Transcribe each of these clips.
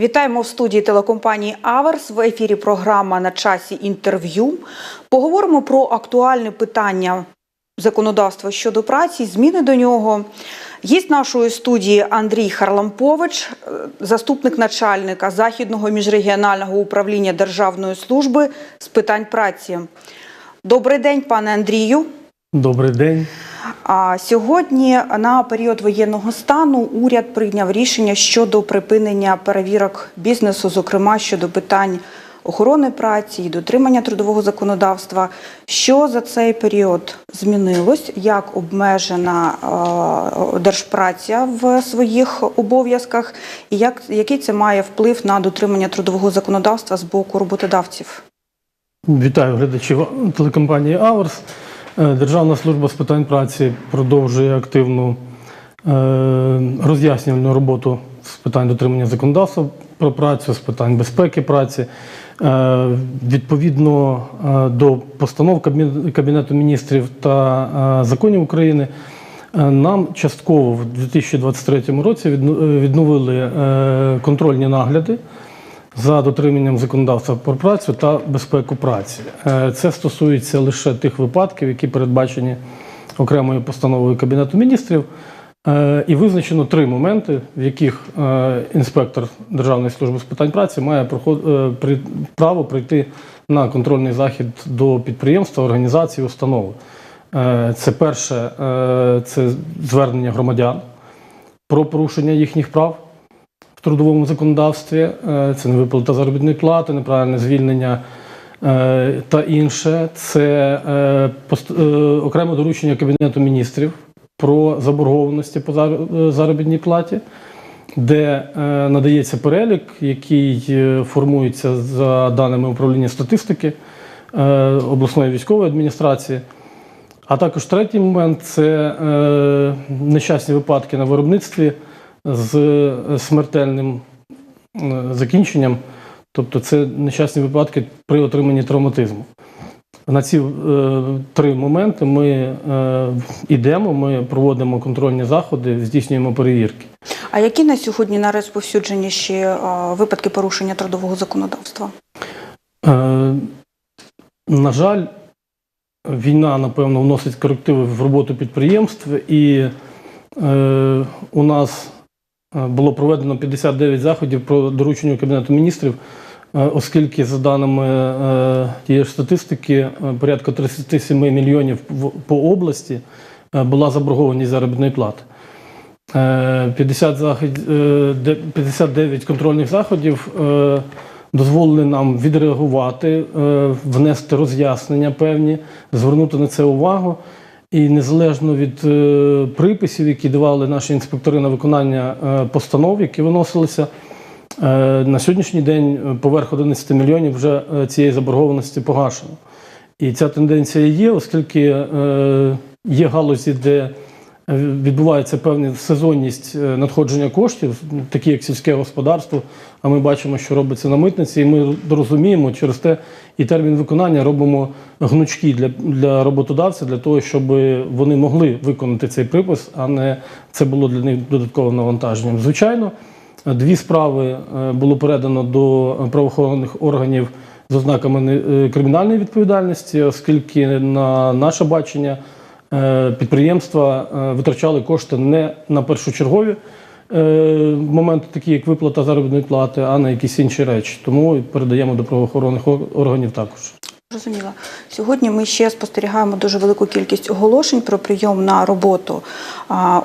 Вітаємо в студії телекомпанії Аверс. В ефірі програма на часі інтерв'ю. Поговоримо про актуальне питання законодавства щодо праці, зміни до нього. Гість нашої студії Андрій Харлампович, е, заступник начальника Західного міжрегіонального управління Державної служби з питань праці. Добрий день, пане Андрію. Добрий день. Сьогодні на період воєнного стану уряд прийняв рішення щодо припинення перевірок бізнесу, зокрема щодо питань охорони праці і дотримання трудового законодавства. Що за цей період змінилось? Як обмежена е, держпраця в своїх обов'язках, і як який це має вплив на дотримання трудового законодавства з боку роботодавців? Вітаю глядачів телекомпанії Аверс. Е, Державна служба з питань праці продовжує активну е, роз'яснювальну роботу з питань дотримання законодавства про працю, з питань безпеки праці. Е, Відповідно до постанов Кабінету міністрів та законів України. Нам частково в 2023 році відно- відновили контрольні нагляди за дотриманням законодавства про працю та безпеку праці. Е, Це стосується лише тих випадків, які передбачені окремою постановою Кабінету міністрів. Е, І визначено три моменти, в яких е, інспектор Державної служби з питань праці має право прийти на контрольний захід до підприємства, організації, установи. Це перше це звернення громадян про порушення їхніх прав трудовому законодавстві, е, це невиплата заробітної плати, неправильне звільнення е, та інше. Це е, окреме доручення Кабінету міністрів про заборгованості по заробітній платі, де надається перелік, який формується за даними управління статистики обласної військової адміністрації. А також третій момент це нещасні випадки на виробництві з е, смертельним е, закінченням, тобто це нещасні випадки при отриманні травматизму. На ці е, три моменти ми е, йдемо, ми проводимо контрольні заходи, здійснюємо перевірки. А які на сьогодні найрозповсюдженіші е, випадки порушення трудового законодавства? Е, на жаль, війна, напевно, вносить корективи в роботу підприємств, і е, у нас було проведено 59 заходів про доручення Кабінету міністрів, е, оскільки, за даними е, тієї ж статистики, е, порядка 37 мільйонів по області е, була заборгованість заробітної плати. Е, 50 захід, е, 59 контрольних заходів е, дозволили нам відреагувати, е, внести роз'яснення певні, звернути на це увагу. І незалежно від е, приписів, які давали наші інспектори на виконання е, постанов, які виносилися, е, на сьогоднішній день поверх 11 мільйонів вже цієї заборгованості погашено. І ця тенденція є, оскільки є галузі, де відбувається певна сезонність е, надходження коштів, такі як сільське господарство. А ми бачимо, що робиться на митниці, і ми розуміємо через те і термін виконання робимо гнучки для, для роботодавця, для того, щоб вони могли виконати цей припис, а не це було для них додатковим навантаженням. Звичайно, дві справи е, було передано до правоохоронних органів з ознаками е, кримінальної відповідальності, оскільки на наше бачення підприємства е, витрачали кошти не на першочергові е, моменти, такі як виплата заробітної плати, а на якісь інші речі. Тому передаємо до правоохоронних органів також. Зрозуміло. Сьогодні ми ще спостерігаємо дуже велику кількість оголошень про прийом на роботу.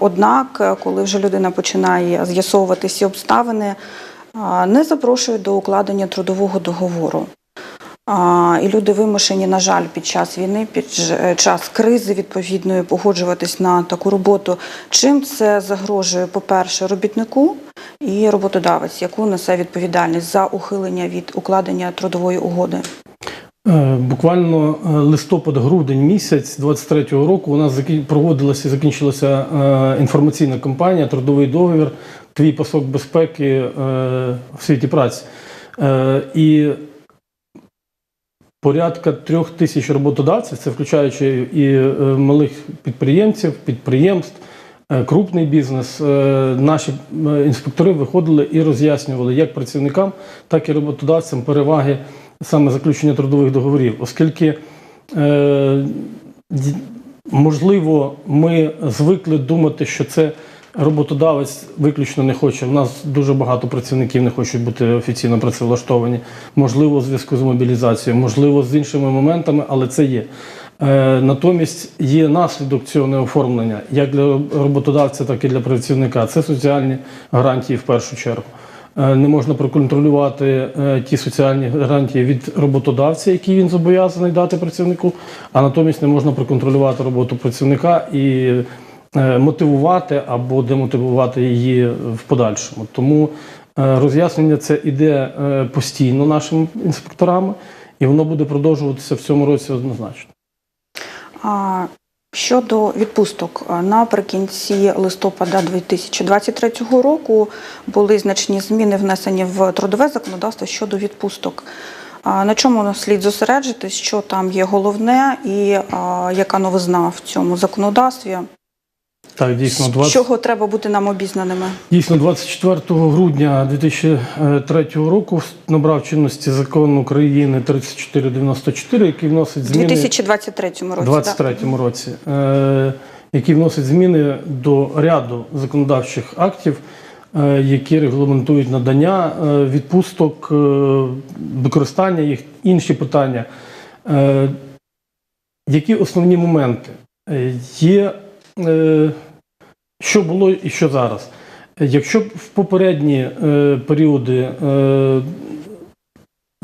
Однак, е, коли вже людина починає з'ясовувати всі обставини, не запрошують до укладення трудового договору. І люди вимушені, на жаль, під час війни, під е, час кризи відповідної погоджуватись на таку роботу. Чим це загрожує, по-перше, робітнику і роботодавець, яку несе відповідальність за ухилення від укладення трудової угоди? Е, Буквально е, листопад-грудень місяць 23-го року у нас проводилася закінчилася інформаційна кампанія Трудовий договір, твій пасок безпеки в світі праці. І порядка трьох тисяч роботодавців, це включаючи і е, малих підприємців, підприємств, е, крупний бізнес. Е, Наші інспектори виходили і роз'яснювали як працівникам, так і роботодавцям переваги саме заключення трудових договорів, оскільки можливо ми звикли думати, що це роботодавець виключно не хоче. У нас дуже багато працівників не хочуть бути офіційно працевлаштовані, можливо, у зв'язку з мобілізацією, можливо, з іншими моментами, але це є. Е, Натомість є наслідок цього неоформлення як для роботодавця, так і для працівника. Це соціальні гарантії в першу чергу. Е, Не можна проконтролювати е, ті соціальні гарантії від роботодавця, які він зобов'язаний дати працівнику, а натомість не можна проконтролювати роботу працівника і мотивувати або демотивувати її в подальшому. Тому е, роз'яснення це іде е, постійно нашими інспекторами, і воно буде продовжуватися в цьому році однозначно. А, Щодо відпусток, наприкінці листопада 2023 року були значні зміни внесені в трудове законодавство щодо відпусток. На чому слід зосереджитись, що там є головне і яка новизна в цьому законодавстві? Так, дійсно, З 20... чого треба бути нам обізнаними? Дійсно, 24 грудня 2003 року набрав чинності закон України 3494, який вносить У зміни 2023 році. так? 23 році, е, який вносить зміни до ряду законодавчих актів, е, які регламентують надання е, відпусток, е, використання їх, інші питання. Е, які основні моменти? Е, Є, що було і що зараз? Е, Якщо в попередні е, періоди е,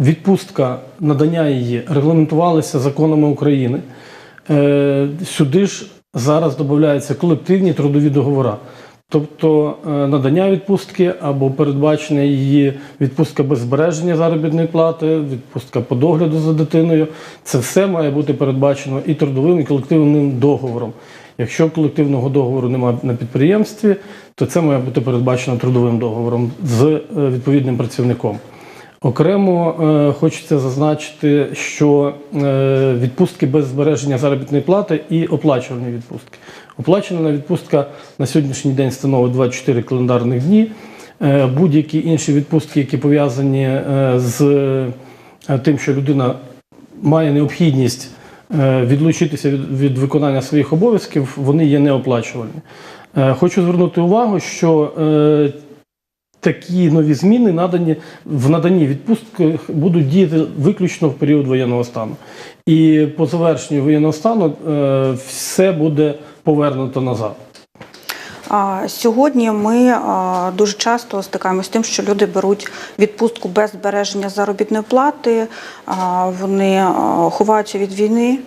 відпустка, надання її регламентувалися законами України, е, сюди ж зараз додаються колективні трудові договори. Тобто е, надання відпустки або передбачення її відпустка без збереження заробітної плати, відпустка по догляду за дитиною, це все має бути передбачено і трудовим, і колективним договором. Якщо колективного договору немає на підприємстві, то це має бути передбачено трудовим договором з е, відповідним працівником. Окремо е, хочеться зазначити, що е, відпустки без збереження заробітної плати і оплачувані відпустки. Оплачувана відпустка на сьогоднішній день становить 24 календарних дні. Будь-які інші відпустки, які пов'язані з тим, що людина має необхідність відлучитися від, від виконання своїх обов'язків, вони є неоплачувані. Е, Хочу звернути увагу, що е, такі нові зміни надані в наданні відпустки будуть діяти виключно в період воєнного стану. І по завершенню воєнного стану е, все буде повернуто назад. Сьогодні ми дуже часто стикаємося з тим, що люди беруть відпустку без збереження заробітної плати, вони ховаються від війни,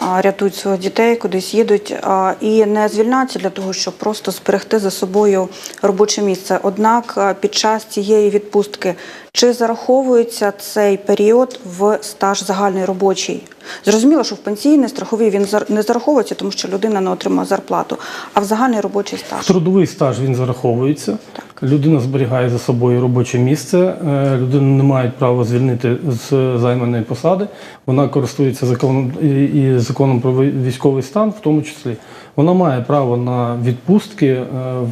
рятують своїх дітей, кудись їдуть і не звільняються для того, щоб просто зберегти за собою робоче місце. Однак під час цієї відпустки чи зараховується цей період в стаж загальний робочий? Зрозуміло, що в пенсійний страховий він не зараховується, тому що людина не отримує зарплату, а в загальний робочий стаж. Трудовий стаж він зараховується. Людина зберігає за собою робоче місце. е, Людина не має права звільнити з займаної посади. Вона користується законом і, законом про військовий стан, в тому числі. Вона має право на відпустки е,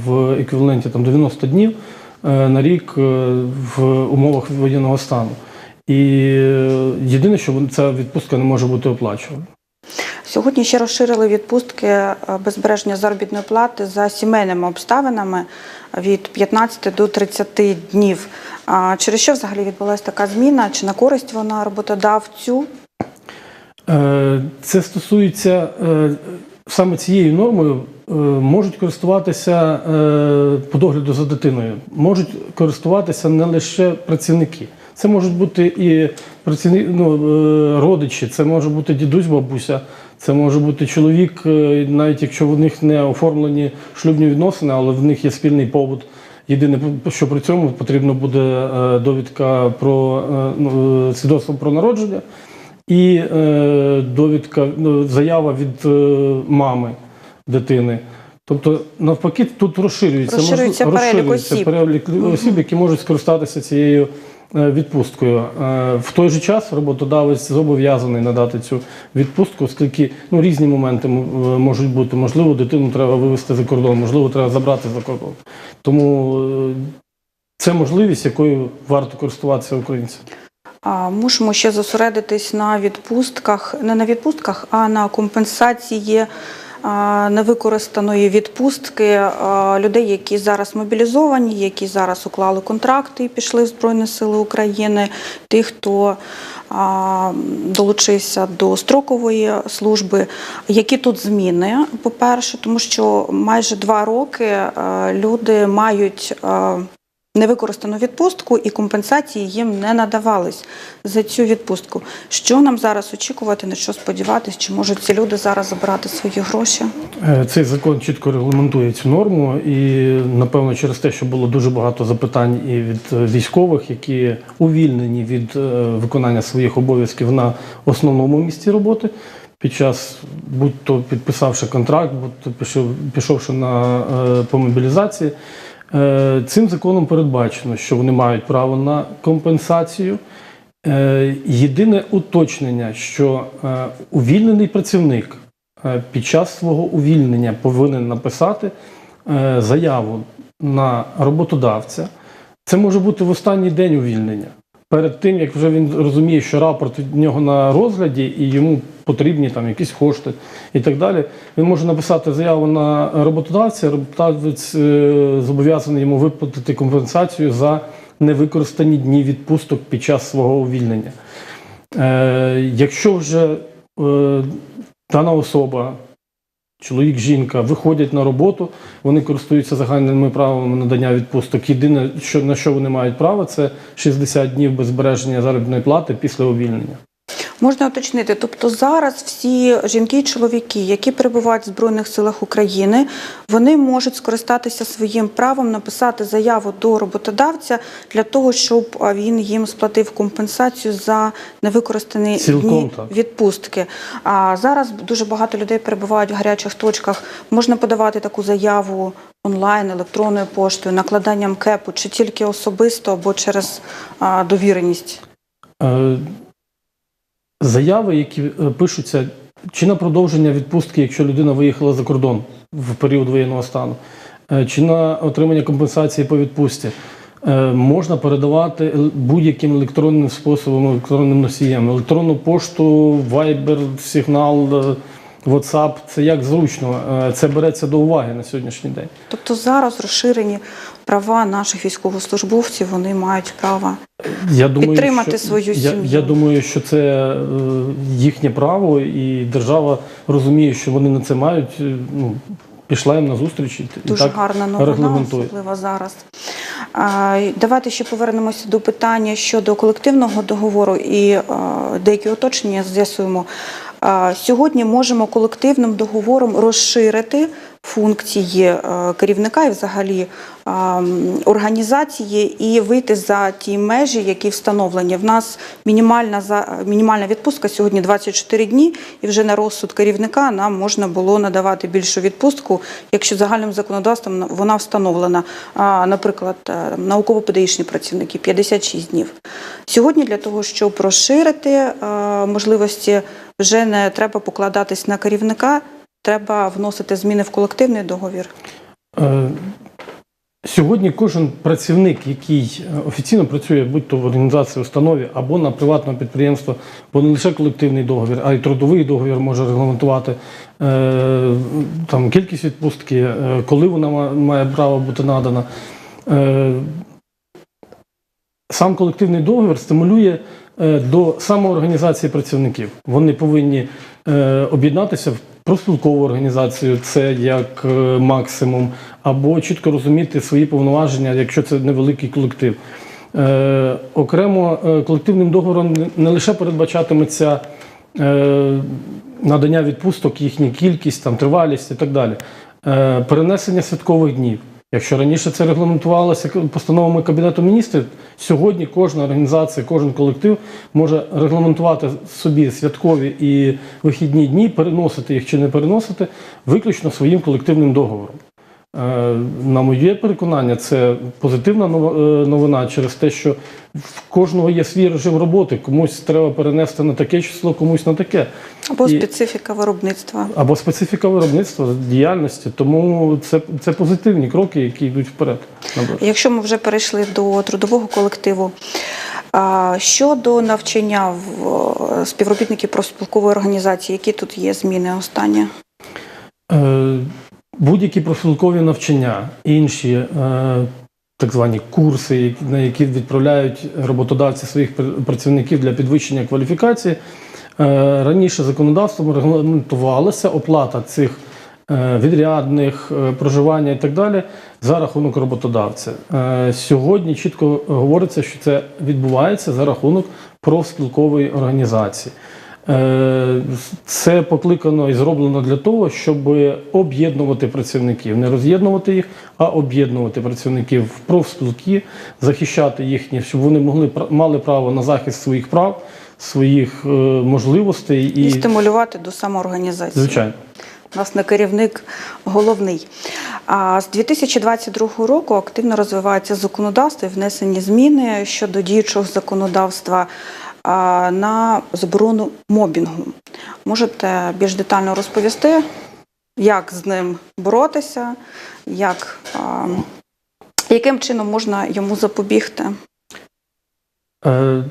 в еквіваленті там 90 днів е, на рік в умовах воєнного стану. І єдине, що ця відпустка не може бути оплачувана. Сьогодні ще розширили відпустки е, без збереження заробітної плати за сімейними обставинами від 15 до 30 днів. Через що взагалі відбулася така зміна? Чи на користь вона роботодавцю? Е, Це стосується е, саме цією нормою. е, Можуть користуватися е, по догляду за дитиною, можуть користуватися не лише працівники. Це можуть бути і працівники, ну, е, родичі, це може бути дідусь, бабуся, це може бути чоловік, е, навіть якщо в них не оформлені шлюбні відносини, але в них є спільний побут. Єдине, що при цьому потрібно буде е, довідка про ну, свідоцтво про народження і довідка, ну, заява від мами дитини. Тобто, навпаки, тут розширюється, Розширюється можливо- перелік розширюється осіб. перелік осіб, які можуть скористатися цією відпусткою. Е, В той же час роботодавець зобов'язаний надати цю відпустку, оскільки ну, різні моменти е, можуть бути. Можливо, дитину треба вивезти за кордон, можливо, треба забрати за кордон. Тому е, це можливість, якою варто користуватися українцям. Мусимо ще зосередитись на відпустках, не на відпустках, а на компенсації невикористаної відпустки людей, які зараз мобілізовані, які зараз уклали контракти і пішли в Збройні Сили України, тих, хто долучився до строкової служби. Які тут зміни? По-перше, тому що майже два роки люди мають. Невикористану відпустку і компенсації їм не надавались за цю відпустку. Що нам зараз очікувати, на що сподіватися? Чи можуть ці люди зараз забирати свої гроші? Е, Цей закон чітко регламентує цю норму, і напевно через те, що було дуже багато запитань і від е, військових, які увільнені від е, виконання своїх обов'язків на основному місці роботи. Під час будь-то підписавши контракт, будь-то пішов, пішовши на по мобілізації, цим законом передбачено, що вони мають право на компенсацію. Е, Єдине уточнення, що е, увільнений працівник е, під час свого увільнення повинен написати е, заяву на роботодавця. Це може бути в останній день увільнення. Перед тим, як вже він розуміє, що рапорт від нього на розгляді і йому потрібні там якісь кошти і так далі, він може написати заяву на роботодавця. Роботодавець е, зобов'язаний йому виплатити компенсацію за невикористані дні відпусток під час свого увільнення. Е, якщо вже е, дана особа, чоловік, жінка виходять на роботу, вони користуються загальними правилами надання відпусток. Єдине, що, на що вони мають право, це 60 днів без збереження заробітної плати після увільнення. Можна уточнити, тобто зараз всі жінки і чоловіки, які перебувають в Збройних силах України, вони можуть скористатися своїм правом написати заяву до роботодавця для того, щоб він їм сплатив компенсацію за невикористані Цілком дні відпустки. А зараз дуже багато людей перебувають в гарячих точках. Можна подавати таку заяву онлайн, електронною поштою, накладанням кепу, чи тільки особисто або через а, довіреність. Заяви, які е, пишуться чи на продовження відпустки, якщо людина виїхала за кордон в період воєнного стану, е, чи на отримання компенсації по відпустці, е, можна передавати будь-яким електронним способом, електронним носієм. Електронну пошту, Viber, е, WhatsApp це як зручно. Це береться до уваги на сьогоднішній день. Тобто зараз розширені права наших військовослужбовців, вони мають право. Я думаю, Підтримати що, свою я, сім'ю. я думаю, що це е, їхнє право, і держава розуміє, що вони на це мають. е, Ну, пішла їм на зустріч і, Дуже так гарна новина, особливо зараз. Давайте ще повернемося до питання щодо колективного договору і деякі уточнення з'ясуємо. Сьогодні можемо колективним договором розширити функції е, керівника і взагалі організації і вийти за ті межі, які встановлені. В нас мінімальна за мінімальна відпустка сьогодні 24 дні, і вже на розсуд керівника нам можна було надавати більшу відпустку, якщо загальним законодавством вона встановлена. Наприклад, е, науково-педагогічні працівники 56 днів. Сьогодні для того, щоб розширити е, можливості, вже не треба покладатись на керівника, треба вносити зміни в колективний договір. Е, Сьогодні кожен працівник, який е, офіційно працює, будь-то в організації, установі або на приватному підприємстві, бо не лише колективний договір, а й трудовий договір може регламентувати е, там, кількість відпустки, коли вона має право бути надана. Сам колективний договір стимулює до самоорганізації працівників. Вони повинні об'єднатися в профспілкову організацію, це як е, максимум, або чітко розуміти свої повноваження, якщо це невеликий колектив. Е, окремо е, колективним договором не- лише передбачатиметься е, надання відпусток, їхня кількість, там, тривалість і так далі. Е, перенесення святкових днів. Якщо раніше це регламентувалося постановами Кабінету міністрів, сьогодні кожна організація, кожен колектив може регламентувати собі святкові і вихідні дні, переносити їх чи не переносити виключно своїм колективним договором. Е, На моє переконання, це позитивна е, новина через те, що в кожного є свій режим роботи. Комусь треба перенести на таке число, комусь на таке. Або І- специфіка виробництва. Або специфіка виробництва, діяльності. Тому це, це позитивні кроки, які йдуть вперед. Якщо ми вже перейшли до трудового колективу, щодо навчання в е, співробітників профспілкової організації, які тут є зміни останні? Е, Будь-які профспілкові навчання, інші е, так звані курси, на які відправляють роботодавці своїх працівників для підвищення кваліфікації. е, Раніше законодавством регламентувалася оплата цих е, відрядних, е, проживання і так далі за рахунок роботодавця. Е, Сьогодні чітко говориться, що це відбувається за рахунок профспілкової організації. Е, Це покликано і зроблено для того, щоб об'єднувати працівників, не роз'єднувати їх, а об'єднувати працівників в профспілки, захищати їхні, щоб вони могли мали право на захист своїх прав, своїх е, можливостей І і стимулювати до самоорганізації. звичайно. Власне, керівник головний. А з 2022 року активно розвивається законодавство і внесені зміни щодо діючого законодавства на заборону мобінгу. Можете більш детально розповісти, як з ним боротися, як, яким чином можна йому запобігти? Е,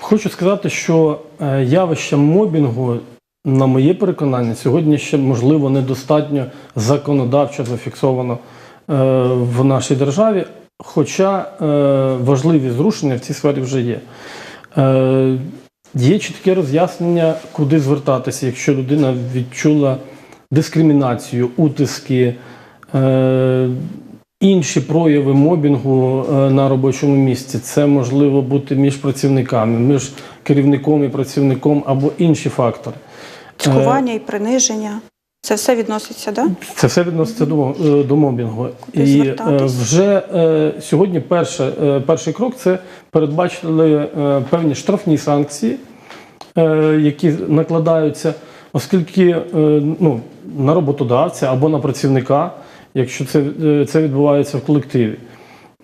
Хочу сказати, що е, явище мобінгу, на моє переконання, сьогодні ще можливо недостатньо законодавчо зафіксовано е, в нашій державі, хоча е, важливі зрушення в цій сфері вже є. Е, Є чітке роз'яснення, куди звертатися, якщо людина відчула дискримінацію, утиски, е, інші прояви мобінгу е, на робочому місці. Це можливо бути між працівниками, між керівником і працівником або інші фактори. Цькування і приниження. Це все відноситься? Да? Це все відноситься до, е, до мобінгу. І е, вже е, сьогодні перше, е, перший крок це передбачили е, певні штрафні санкції, е, які накладаються, оскільки е, ну, на роботодавця або на працівника, якщо це, е, це відбувається в колективі.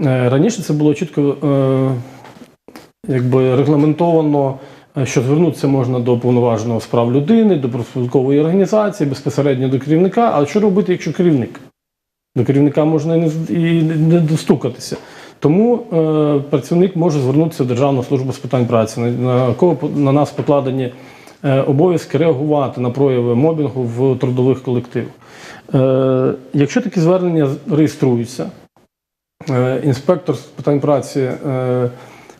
Е, Раніше це було чітко е, якби регламентовано, що звернутися можна до повноваженого з прав людини, до профспілкової організації, безпосередньо до керівника. Але що робити, якщо керівник? До керівника можна і не, достукатися. Тому е, працівник може звернутися в Державну службу з питань праці, на, кого на нас покладені е, обов'язки реагувати на прояви мобінгу в трудових колективах. Е, якщо такі звернення реєструються, Е, Інспектор з питань праці е,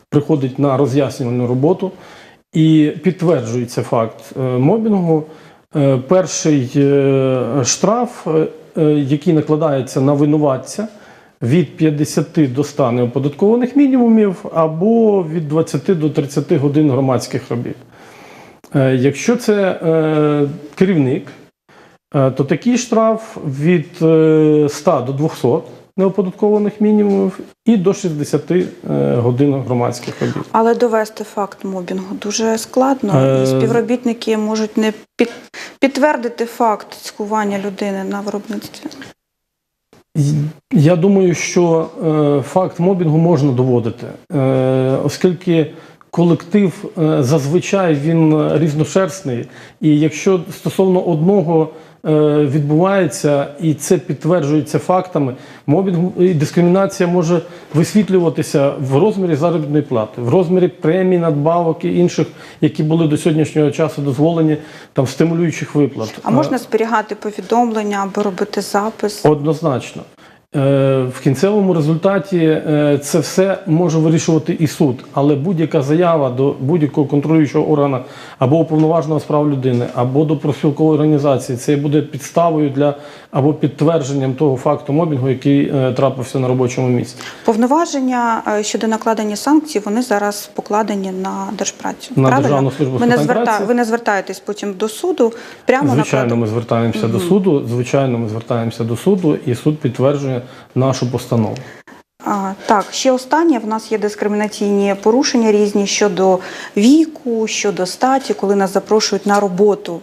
приходить на роз'яснювальну роботу і підтверджується факт е, мобінгу. Е, Перший е, штраф, який накладається на винуватця, від 50 до 100 неоподаткованих мінімумів або від 20 до 30 годин громадських робіт. Якщо це керівник, то такий штраф від е, 100 до 200 неоподаткованих мінімумів і до 60 е, годин громадських робіт. Але довести факт мобінгу дуже складно, Е, співробітники можуть не під, підтвердити факт цькування людини на виробництві. Я думаю, що е, факт мобінгу можна доводити, е, оскільки колектив зазвичай він різношерстний, і якщо стосовно одного відбувається і це підтверджується фактами, мобінг і дискримінація може висвітлюватися в розмірі заробітної плати, в розмірі премій, надбавок і інших, які були до сьогоднішнього часу дозволені там стимулюючих виплат. А можна зберігати повідомлення або робити запис? Однозначно. Е, В кінцевому результаті е, це все може вирішувати і суд, але будь-яка заява до будь-якого контролюючого органу або уповноваженого з прав людини, або до профспілкової організації, це буде підставою для або підтвердженням того факту мобінгу, який е, трапився на робочому місці. Повноваження щодо накладення санкцій вони зараз покладені на держпрацю. На правильно? Державну службу ви не зверта... ви не звертаєтесь потім до суду. Прямо Звичайно, накладу- ми звертаємося до суду. Звичайно, ми звертаємося до суду, і суд підтверджує нашу постанову. Так, ще останнє в нас є дискримінаційні порушення різні щодо віку, щодо статі, коли нас запрошують на роботу.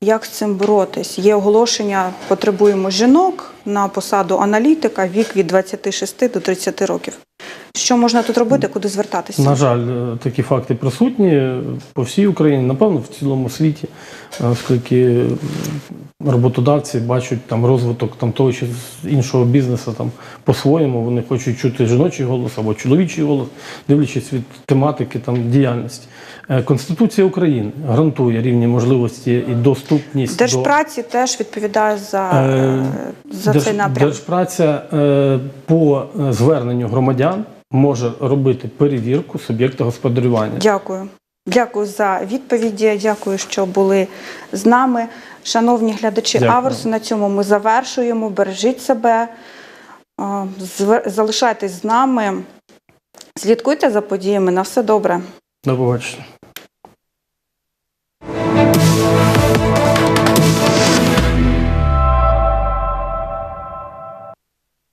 Як з цим боротись? Є оголошення, потребуємо жінок на посаду аналітика вік від 26 до 30 років. Що можна тут робити, куди звертатися? На жаль, е, такі факти присутні по всій Україні, напевно, в цілому світі, е, оскільки роботодавці бачать там розвиток там того чи іншого бізнесу там по-своєму. Вони хочуть чути жіночий голос або чоловічий голос, дивлячись від тематики там діяльності. Е, Конституція України гарантує рівні можливості і доступність до Держпраці теж відповідає за, Е, за Держ- цей напрям. Держпраця е, по зверненню громадян може робити перевірку суб'єкта господарювання. Дякую. Дякую за відповіді. Дякую, що були з нами. Шановні глядачі Дякую. Аверсу, на цьому ми завершуємо. Бережіть себе, а, залишайтесь з нами, слідкуйте за подіями. На все добре. До побачення.